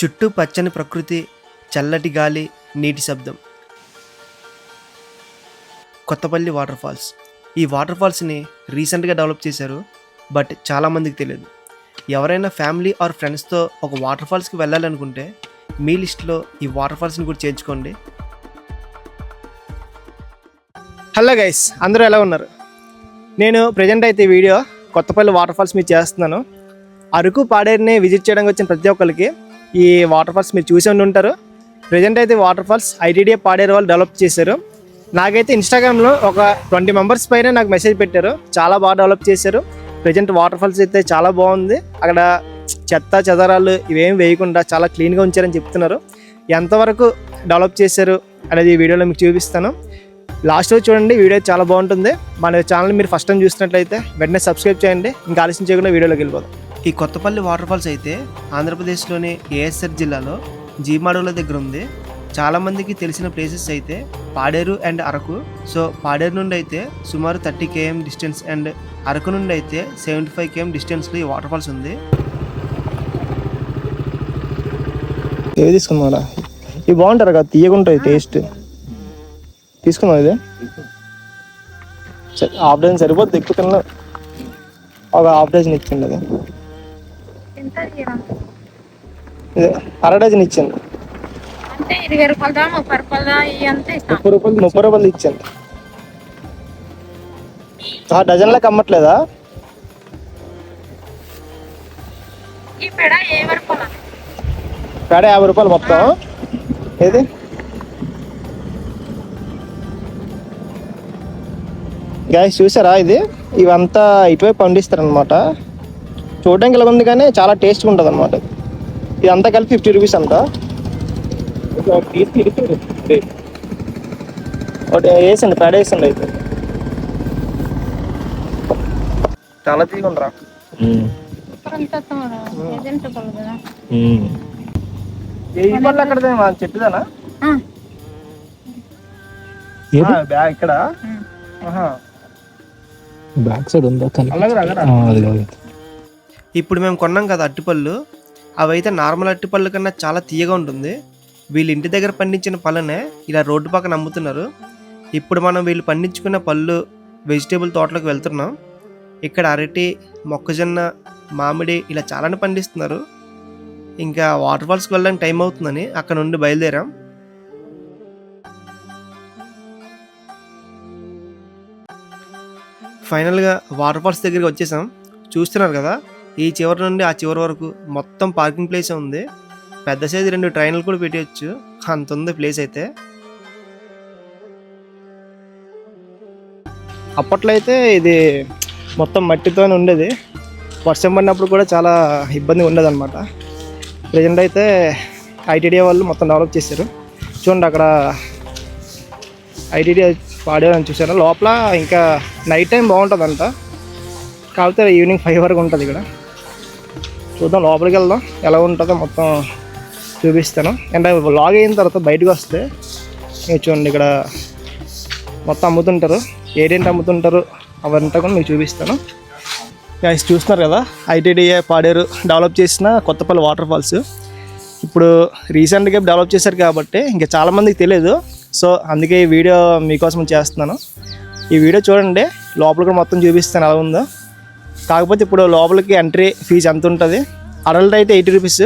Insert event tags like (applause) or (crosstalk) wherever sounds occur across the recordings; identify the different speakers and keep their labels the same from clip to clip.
Speaker 1: చుట్టూ పచ్చని ప్రకృతి చల్లటి గాలి నీటి శబ్దం. కొత్తపల్లి వాటర్ ఫాల్స్ ఈ వాటర్ ఫాల్స్ని రీసెంట్గా డెవలప్ చేశారు బట్ చాలామందికి తెలియదు. ఎవరైనా ఫ్యామిలీ ఆర్ ఫ్రెండ్స్తో ఒక వాటర్ ఫాల్స్కి వెళ్ళాలనుకుంటే మీ లిస్ట్లో ఈ వాటర్ ఫాల్స్ని కూడా చేర్చుకోండి. హలో గైస్ అందరూ ఎలా ఉన్నారు? నేను ప్రజెంట్ అయితే వీడియో కొత్తపల్లి వాటర్ ఫాల్స్ చేస్తున్నాను. అరకు పాడేరుని విజిట్ చేయడానికి వచ్చిన ప్రతి ఒక్కరికి ఈ వాటర్ ఫాల్స్ మీరు చూసి ఉండి ఉంటారు. ప్రజెంట్ అయితే వాటర్ ఫాల్స్ ఐటీడీఏ పాడేరు వాళ్ళు డెవలప్ చేశారు. నాకైతే ఇన్స్టాగ్రామ్లో ఒక ట్వంటీ మెంబర్స్ పైన నాకు మెసేజ్ పెట్టారు. చాలా బాగా డెవలప్ చేశారు. ప్రజెంట్ వాటర్ ఫాల్స్ అయితే చాలా బాగుంది. అక్కడ చెత్త చెదరాలు ఇవేం వేయకుండా చాలా క్లీన్గా ఉంచారని చెప్తున్నారు. ఎంతవరకు డెవలప్ చేశారు అనేది ఈ వీడియోలో మీకు చూపిస్తాను. లాస్ట్ చూడండి వీడియో చాలా బాగుంటుంది. మన ఛానల్ మీరు ఫస్ట్ టైం చూసినట్లయితే వెంటనే సబ్స్క్రైబ్ చేయండి. ఇంకా ఆలస్యం చేయకుండా వీడియోలోకి వెళ్ళిపోదాం. ఈ కొత్తపల్లి వాటర్ ఫాల్స్ అయితే ఆంధ్రప్రదేశ్లోని ఏఎస్ఆర్ జిల్లాలో జీమాడోల దగ్గర ఉంది. చాలా మందికి తెలిసిన ప్లేసెస్ అయితే పాడేరు అండ్ అరకు. సో పాడేరు నుండి అయితే సుమారు thirty KM distance and Araku నుండి అయితే సెవెంటీ ఫైవ్ కేఎం డిస్టెన్స్లో ఈ వాటర్ ఫాల్స్ ఉంది. ఏవి తీసుకున్నాడా ఇవి బాగుంటారు కదా తీయగుంటాయి టేస్ట్ తీసుకుందాం ఇది. సరే, హాఫ్ డజన్ సరిపోద్ది ఎక్కువ తిన్నా ఒక హాఫ్ డజన్ ఇచ్చింది అది అర డజన్ ఇచ్చింది.
Speaker 2: అంటే ఇరవై రూపాయలదా ముప్పై రూపాయలదా ఇవి అంతే ఇస్తాం.
Speaker 1: ముప్పై రూపాయలు ముప్పై రూపాయలు ఇచ్చింది. ఆ డజన్లకు అమ్మట్లేదా?
Speaker 2: ఈ పేడ
Speaker 1: యాభై రూపాయలు మొత్తం. ఏది? గాయస్ చూసారా ఇది? ఇవంతా ఇటువైపు పండిస్తారనమాట చూడడానికి ఇలా ఉంది కానీ చాలా టేస్ట్గా ఉంటుంది అనమాట ఇదంతా కలిపి ఫిఫ్టీ రూపీస్ అంట. ఒకటి వేసండి పేడ వేసండి అయితే. చాలా
Speaker 2: కదా
Speaker 1: ఏ పళ్ళు అక్కడ
Speaker 2: ఆ,
Speaker 1: బ్యాగ్ ఇక్కడ.
Speaker 3: బ్యాక్ సైడ్ ఉందా?
Speaker 1: అలాగే ఇప్పుడు మేము కొన్నాం కదా అట్టిపళ్ళు. అవైతే నార్మల్ అట్టిపళ్ళు కన్నా చాలా తీయగా ఉంటుంది. వీళ్ళ ఇంటి దగ్గర పండించిన పళ్ళనే ఇలా రోడ్డు పక్కన అమ్ముతున్నారు. ఇప్పుడు మనం వీళ్ళు పండించుకున్న పళ్ళు వెజిటేబుల్ తోటలోకి వెళ్తున్నాం. ఇక్కడ అరటి మొక్కజొన్న మామిడి ఇలా చాలానే పండిస్తున్నారు. ఇంకా వాటర్ ఫాల్స్కి వెళ్ళడానికి టైం అవుతుందని అక్కడ నుండి బయలుదేరాం. ఫైనల్గా వాటర్ ఫాల్స్ దగ్గరికి వచ్చేసాం. చూస్తున్నారు కదా ఈ చివరి నుండి ఆ చివరి వరకు మొత్తం పార్కింగ్ ప్లేస్ ఉంది. పెద్ద సైజు రెండు ట్రైన్లు కూడా పెట్టవచ్చు అంత ఉంది ప్లేస్ అయితే. అప్పట్లో అయితే ఇది మొత్తం మట్టితోనే ఉండేది. వర్షం పడినప్పుడు కూడా చాలా ఇబ్బంది ఉండదు అనమాట ప్రజెంట్ అయితే ఐటీడీఏ వాళ్ళు మొత్తం డెవలప్ చేశారు. చూడండి అక్కడ ఐటీడీఏ పాడేవాళ్ళని చూసారు లోపల ఇంకా నైట్ టైం బాగుంటుందంట. కాకపోతే ఈవినింగ్ ఫైవ్ వరకు ఉంటుంది ఇక్కడ. చూద్దాం లోపలికి వెళ్దాం. ఎలా ఉంటుందో మొత్తం చూపిస్తాను. అంటే లాగ్ అయిన తర్వాత బయటకు వస్తే మీరు చూడండి ఇక్కడ మొత్తం అమ్ముతుంటారు. ఏడేంటి అమ్ముతుంటారు అవంతా కూడా మీకు చూపిస్తాను. గైస్ చూస్తున్నారు కదా ఐటీడీఏ పాడేరు డెవలప్ చేసిన కొత్తపల్లి వాటర్ ఫాల్స్ ఇప్పుడు రీసెంట్గా డెవలప్ చేశారు కాబట్టి ఇంకా చాలామందికి తెలియదు సో అందుకే ఈ వీడియో మీకోసం చేస్తున్నాను. ఈ వీడియో చూడండి లోపల కూడా మొత్తం చూపిస్తాను ఎలా ఉందో. కాకపోతే ఇప్పుడు లోపలికి ఎంట్రీ ఫీజు ఎంత ఉంటుంది? అడల్ట్ అయితే ఎయిటీ రూపీస్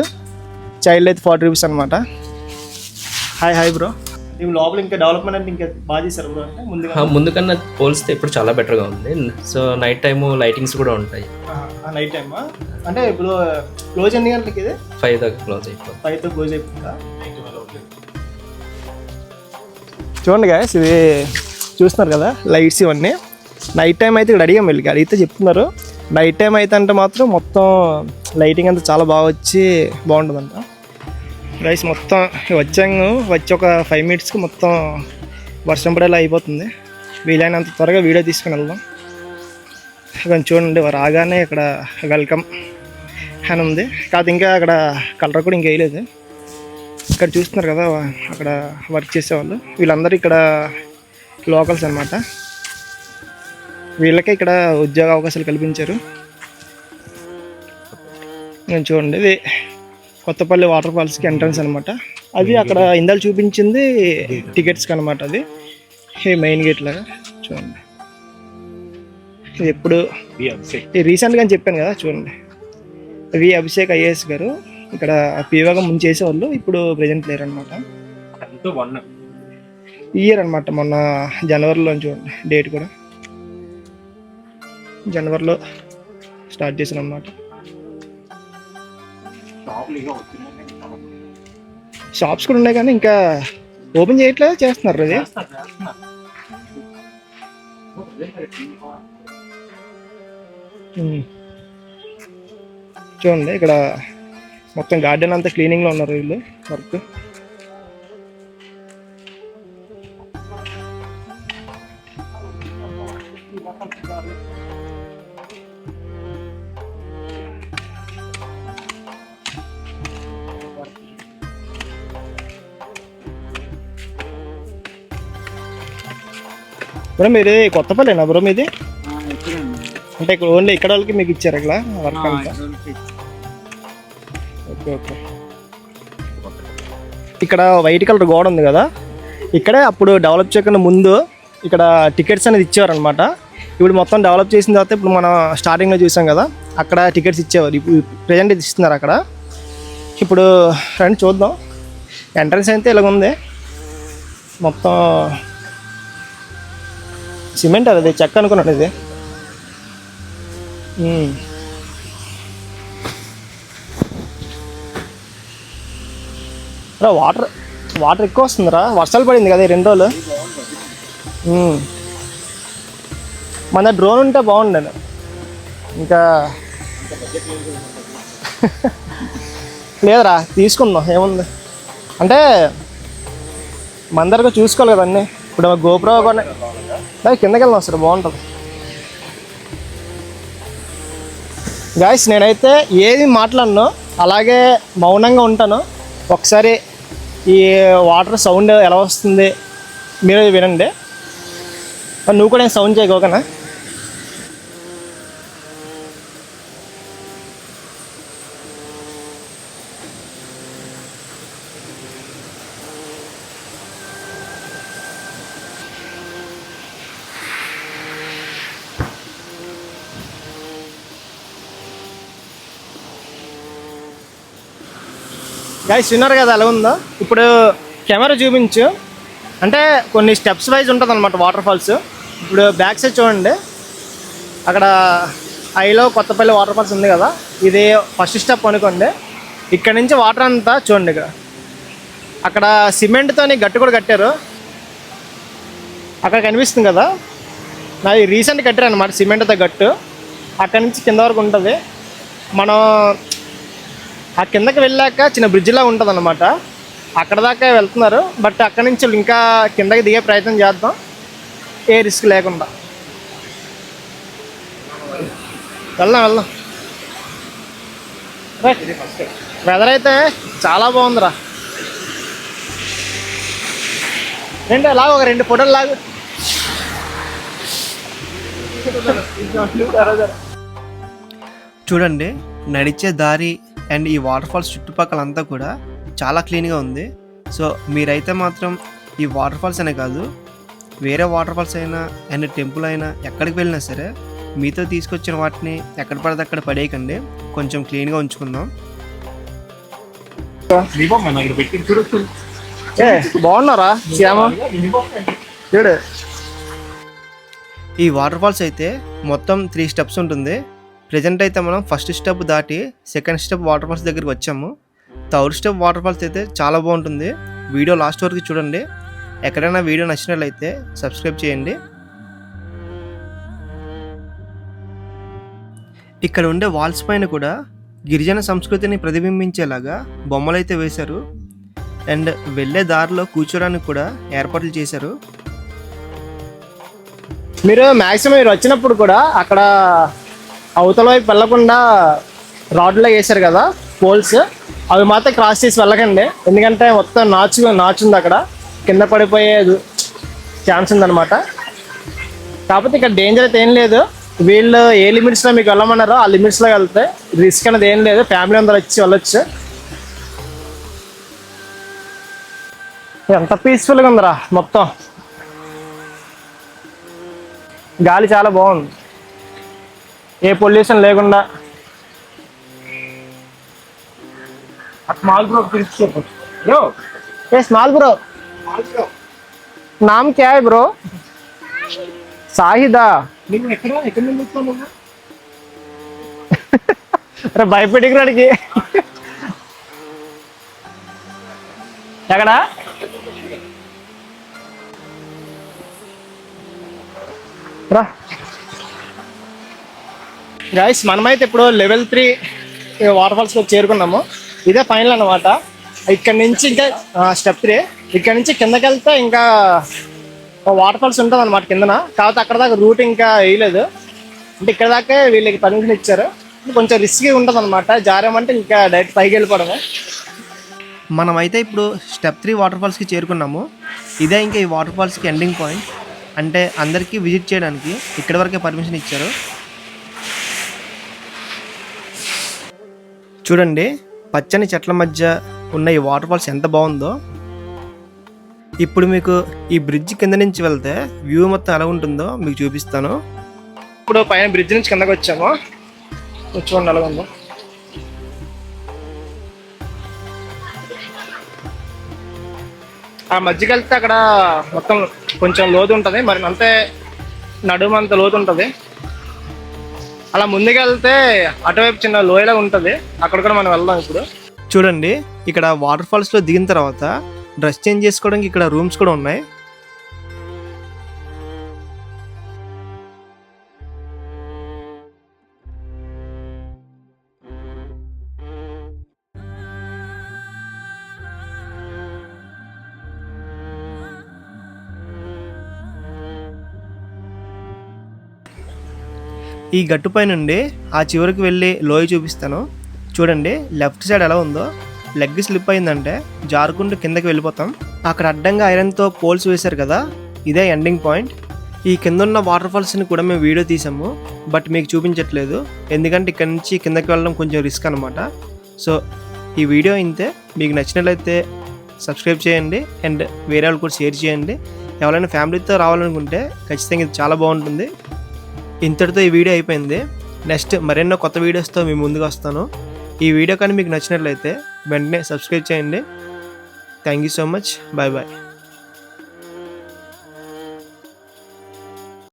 Speaker 1: చైల్డ్ అయితే ఫార్టీ రూపీస్ అనమాట హాయ్ హాయ్ బ్రో లోపల ఇంకా డెవలప్మెంట్ అంటే ఇంకా బాగా చేశారు బ్రో అంటే ముందుగా
Speaker 3: ముందు కన్నా పోలిస్తే ఇప్పుడు చాలా బెటర్గా ఉంది. సో నైట్ టైము లైటింగ్స్ కూడా ఉంటాయి.
Speaker 1: నైట్ టైమ్ అంటే ఇప్పుడు క్లోజ్ ఎన్ని గంటలకి ఇది?
Speaker 3: ఫైవ్ దాకా క్లోజ్ అయిపోతుంది.
Speaker 1: ఫైవ్తో క్లోజ్ అయిపోతుందా? చూడండి గాయస్ ఇది చూస్తున్నారు కదా లైట్స్ ఇవన్నీ. నైట్ టైం అయితే ఇక్కడ అడిగాం వెళ్ళి అడిగితే చెప్తున్నారు. నైట్ టైం అయితే అంటే మాత్రం మొత్తం లైటింగ్ అంతా చాలా బాగా వచ్చి బాగుంటుందంట. రైస్ మొత్తం వచ్చాము వచ్చి ఒక ఫైవ్ మినిట్స్కి మొత్తం వర్షం పడేలా అయిపోతుంది. వీలైనంత త్వరగా వీడియో తీసుకుని వెళ్దాం. కొంచెం చూడండి రాగానే ఇక్కడ వెల్కమ్ అని ఉంది. కాదు ఇంకా అక్కడ కలర్ కూడా ఇంకా వేయలేదు. ఇక్కడ చూస్తున్నారు కదా అక్కడ వర్క్ చేసేవాళ్ళు. వీళ్ళందరూ ఇక్కడ లోకల్స్ అనమాట వీళ్ళకే ఇక్కడ ఉద్యోగ అవకాశాలు కల్పించారు. నేను చూడండి ఇది కొత్తపల్లి వాటర్ ఫాల్స్కి ఎంట్రన్స్ అనమాట అది అక్కడ ఇందాక చూపించింది టికెట్స్కి అనమాట అది. ఈ మెయిన్ గేట్ లాగా చూడండి. ఇది ఎప్పుడు రీసెంట్గా చెప్పాను కదా చూడండి. వి అభిషేక్ ఐఏఎస్ గారు ఇక్కడ పీవగా ముందు చేసేవాళ్ళు ఇప్పుడు ప్రజెంట్ లేరు అనమాట ఇయర్ అనమాట మొన్న జనవరిలో చూడండి డేట్ కూడా. జనవరిలో స్టార్ట్ చేసాను అనమాట షాప్స్ కూడా ఉన్నాయి కానీ ఇంకా ఓపెన్ చేయట్లేదు చేస్తున్నారు అది చూడండి ఇక్కడ మొత్తం గార్డెన్ అంతా క్లీనింగ్లో ఉన్నారు వీళ్ళు వర్క్. బ్రో మీది కొత్తపల్లినా బ్రో మీది? అంటే ఇక్కడ ఓన్లీ ఇక్కడ వాళ్ళకి మీకు ఇచ్చారు ఇక్కడ వర్క్ అంతా? Okay okay. ఇక్కడ వైట్ కలర్ గోడ ఉంది కదా? ఇక్కడే అప్పుడు డెవలప్ చేయకుండా ముందు ఇక్కడ టికెట్స్ అనేది ఇచ్చేవారు ఇప్పుడు మొత్తం డెవలప్ చేసిన తర్వాత ఇప్పుడు మనం స్టార్టింగ్లో చూసాం కదా అక్కడ టికెట్స్ ఇచ్చేవారు. ఇప్పుడు ప్రజెంట్ ఇది ఇస్తున్నారు అక్కడ. ఇప్పుడు రండి చూద్దాం. ఎంట్రన్స్ అయితే ఇలాగ ఉంది మొత్తం సిమెంట్ అది చెక్క అనుకున్నాను ఇది. రా వాటర్ వాటర్ ఎక్కువ వస్తుందిరా. వర్షాలు పడింది కదా ఈ రెండు రోజులు. మన డ్రోన్ ఉంటే బాగుండేది ఇంకా (laughs) లేదురా తీసుకుందాం ఏముంది? అంటే మన దగ్గర చూసుకోవాలి కదా అన్నీ. ఇప్పుడు గోపురం కొనే కిందకి వెళ్దాం సార్ బాగుంటుంది. గాయస్ నేనైతే ఏది మాట్లాడను అలాగే మౌనంగా ఉంటాను. ఒకసారి ఈ వాటర్ సౌండ్ ఎలా వస్తుంది మీరు వినండి. నువ్వు కూడా సౌండ్ చేయకోకనా గాయస్ విన్నారు కదా ఎలా ఉందో? ఇప్పుడు కెమెరా చూపించు. అంటే కొన్ని స్టెప్స్ వైజ్ ఉంటుంది అనమాట వాటర్ ఫాల్స్ ఇప్పుడు బ్యాక్ సైడ్ చూడండి. అక్కడ ఐలో కొత్తపల్లి వాటర్ ఫాల్స్ ఉంది కదా ఇది ఫస్ట్ స్టెప్ అనుకోండి. ఇక్కడ నుంచి వాటర్ అంతా చూడండి ఇక్కడ. అక్కడ సిమెంట్తోని గట్టు కూడా కట్టారు. అక్కడ కనిపిస్తుంది కదా. నాది రీసెంట్ కట్టారు అనమాట సిమెంట్తో గట్టు. అక్కడ నుంచి కింద వరకు ఉంటుంది. మనం ఆ కిందకి వెళ్ళాక చిన్న బ్రిడ్జ్లా ఉంటుంది అనమాట అక్కడ దాకా వెళ్తున్నారు. బట్ అక్కడ నుంచి ఇంకా కిందకి దిగే ప్రయత్నం చేద్దాం. ఏ రిస్క్ లేకుండా. వెళ్దాం వెళ్దాం. వెదర్ అయితే చాలా బాగుందిరా. రెండు అలా ఒక రెండు ఫోటోలు లాగు.
Speaker 4: చూడండి నడిచే దారి అండ్ ఈ వాటర్ ఫాల్స్ చుట్టుపక్కల అంతా కూడా చాలా క్లీన్గా ఉంది. సో మీరైతే మాత్రం ఈ వాటర్ ఫాల్స్ అనే కాదు వేరే వాటర్ ఫాల్స్ అయినా అండ్ టెంపుల్ అయినా ఎక్కడికి వెళ్ళినా సరే మీతో తీసుకొచ్చిన వాటిని ఎక్కడ పడితే అక్కడ పడేయకండి. కొంచెం క్లీన్గా ఉంచుకుందాం.
Speaker 1: బాగున్నారా?
Speaker 4: ఈ వాటర్ ఫాల్స్ అయితే మొత్తం త్రీ స్టెప్స్ ఉంటుంది. ప్రజెంట్ అయితే మనం ఫస్ట్ స్టెప్ దాటి సెకండ్ స్టెప్ వాటర్ ఫాల్స్ దగ్గరికి వచ్చాము. థర్డ్ స్టెప్ వాటర్ ఫాల్స్ అయితే చాలా బాగుంటుంది. వీడియో లాస్ట్ వరకు చూడండి. ఎక్కడైనా వీడియో నచ్చినట్లయితే సబ్స్క్రైబ్ చేయండి. ఇక్కడ ఉండే వాల్స్ పైన కూడా గిరిజన సంస్కృతిని ప్రతిబింబించేలాగా బొమ్మలు అయితే వేశారు. అండ్ వెళ్ళే దారిలో కూర్చోడానికి కూడా ఏర్పాట్లు చేశారు.
Speaker 1: మీరు మ్యాక్సిమం మీరు వచ్చినప్పుడు కూడా అక్కడ అవతల వైపు వెళ్ళకుండా రాడ్లో వేశారు కదా పోల్స్ అవి మాత్రం క్రాస్ చేసి వెళ్ళకండి. ఎందుకంటే మొత్తం నాచు నాచుంది అక్కడ. కింద పడిపోయే ఛాన్స్ ఉందన్నమాట. కాకపోతే ఇక్కడ డేంజర్ అయితే ఏం లేదు. వీళ్ళు ఏ లిమిట్స్లో మీకు వెళ్ళమన్నారో ఆ లిమిట్స్లో వెళ్తే రిస్క్ అనేది ఏం లేదు. ఫ్యామిలీ అందరూ వచ్చి వెళ్ళొచ్చు. ఎంత పీస్ఫుల్గా ఉందిరా మొత్తం. గాలి చాలా బాగుంది. ఏ పొల్యూషన్ లేకుండా.
Speaker 5: స్మాల్ బ్రో
Speaker 1: ఏ స్మాల్ బ్రో. నామ్ క్యా బ్రో? సాహిదా. అరే భయపెట్టికి రాడికి ఎక్కడా? రా. గాయస్ మనమైతే ఇప్పుడు లెవెల్ త్రీ వాటర్ ఫాల్స్లో చేరుకున్నాము. ఇదే ఫైనల్ అనమాట ఇక్కడ నుంచి ఇంకా స్టెప్ త్రీ ఇక్కడ నుంచి కిందకి వెళ్తే ఇంకా వాటర్ ఫాల్స్ ఉంటుంది అనమాట కిందన. కాకపోతే అక్కడ దాకా రూట్ ఇంకా వేయలేదు. అంటే ఇక్కడ దాకా వీళ్ళకి పర్మిషన్ ఇచ్చారు. కొంచెం రిస్క్ ఉంటుంది అనమాట జారామంటే ఇంకా డైరెక్ట్ పైకి వెళ్ళిపోవడమే.
Speaker 4: మనమైతే ఇప్పుడు స్టెప్ త్రీ వాటర్ ఫాల్స్కి చేరుకున్నాము. ఇదే ఇంకా ఈ వాటర్ ఫాల్స్కి ఎండింగ్ పాయింట్ అంటే అందరికీ విజిట్ చేయడానికి ఇక్కడి వరకే పర్మిషన్ ఇచ్చారు. చూడండి పచ్చని చెట్ల మధ్య ఉన్న ఈ వాటర్ ఫాల్స్ ఎంత బాగుందో. ఇప్పుడు మీకు ఈ బ్రిడ్జ్ కింద నుంచి వెళ్తే వ్యూ మొత్తం ఎలా ఉంటుందో మీకు చూపిస్తాను.
Speaker 1: ఇప్పుడు పైన బ్రిడ్జ్ నుంచి కిందకి వచ్చాము. చూడండి ఎలా ఉందో. ఆ మధ్యకి వెళ్తే అక్కడ మొత్తం కొంచెం లోతు ఉంటుంది. మరి అంతే నడుము అంత లోతు ఉంటుంది. అలా ముందుకు వెళ్తే అటువైపు చిన్న లోయలా ఉంటుంది. అక్కడ కూడా మనం వెళ్దాం ఇప్పుడు.
Speaker 4: చూడండి ఇక్కడ వాటర్ ఫాల్స్లో దిగిన తర్వాత డ్రెస్ చేంజ్ చేసుకోవడానికి ఇక్కడ రూమ్స్ కూడా ఉన్నాయి. ఈ గట్టుపై నుండి ఆ చివరికి వెళ్ళి లోయ చూపిస్తాను. చూడండి లెఫ్ట్ సైడ్ ఎలా ఉందో. లెగ్ స్లిప్ అయిందంటే జారుకుంటూ కిందకి వెళ్ళిపోతాం. అక్కడ అడ్డంగా ఐరన్తో పోల్స్ వేశారు కదా ఇదే ఎండింగ్ పాయింట్. ఈ కింద ఉన్న వాటర్ ఫాల్స్ని కూడా మేము వీడియో తీసాము బట్ మీకు చూపించట్లేదు. ఎందుకంటే ఇక్కడ నుంచి కిందకి వెళ్ళడం కొంచెం రిస్క్ అనమాట సో ఈ వీడియో ఇంతే. మీకు నచ్చినట్లయితే సబ్స్క్రైబ్ చేయండి అండ్ వేరే వాళ్ళు కూడా షేర్ చేయండి. ఎవరైనా ఫ్యామిలీతో రావాలనుకుంటే ఖచ్చితంగా ఇది చాలా బాగుంటుంది. ఇంతటితో ఈ వీడియో అయిపోయింది. నెక్స్ట్ మరెన్నో కొత్త వీడియోస్తో మీ ముందుకు వస్తాను. ఈ వీడియో కానీ మీకు నచ్చినట్లయితే వెంటనే సబ్స్క్రైబ్ చేయండి. Thank you so much bye bye